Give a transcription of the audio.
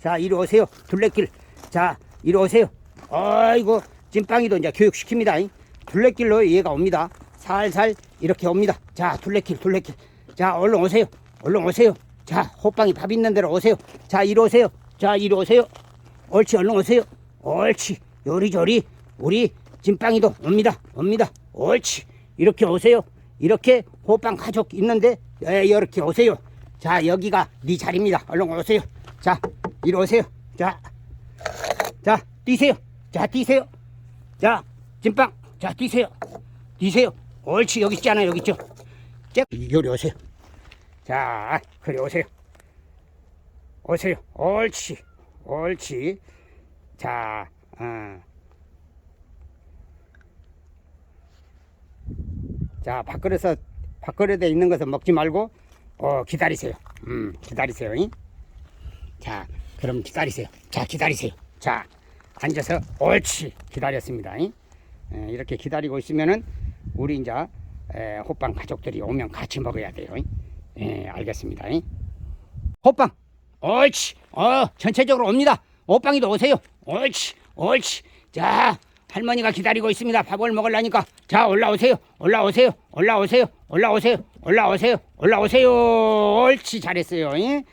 자, 이리 오세요. 둘레길. 자, 이리 오세요. 아이고, 찐빵이도 이제 교육시킵니다. 잉. 둘레길로 얘가 옵니다. 살살 이렇게 옵니다. 자, 둘레길, 둘레길. 자, 얼른 오세요. 얼른 오세요. 자, 호빵이 밥 있는 데로 오세요. 자, 이리 오세요. 자, 이리 오세요. 옳지, 얼른 오세요. 옳지. 요리조리. 우리 찐빵이도 옵니다. 옵니다. 옳지. 이렇게 오세요. 이렇게 호빵 가족 있는데, 예, 이렇게 오세요. 자, 여기가 네 자리입니다. 얼른 오세요. 자, 이리 오세요. 자, 자, 뛰세요. 자, 뛰세요. 자, 찐빵. 자, 뛰세요. 뛰세요. 옳지, 여기 있잖아, 여기 있죠. 자, 요리 오세요. 자, 그래 오세요. 오세요. 옳지, 옳지. 자, 어. 자, 밥그릇에, 밥그릇에 있는 것은 먹지 말고, 어, 기다리세요. 음, 기다리세요. 잉? 자, 그럼 기다리세요. 자, 기다리세요. 자, 앉아서 옳지 기다렸습니다. 잉? 에, 이렇게 기다리고 있으면은 우리 이제 에, 호빵 가족들이 오면 같이 먹어야 돼요. 잉? 예, 알겠습니다. 잉? 호빵, 옳지. 어, 전체적으로 옵니다. 호빵이도 오세요. 옳지, 옳지. 자, 할머니가 기다리고 있습니다. 밥을 먹으려니까. 자, 올라오세요. 올라오세요. 올라오세요. 올라오세요. 올라오세요. 올라오세요. 옳지, 잘했어요. 잉?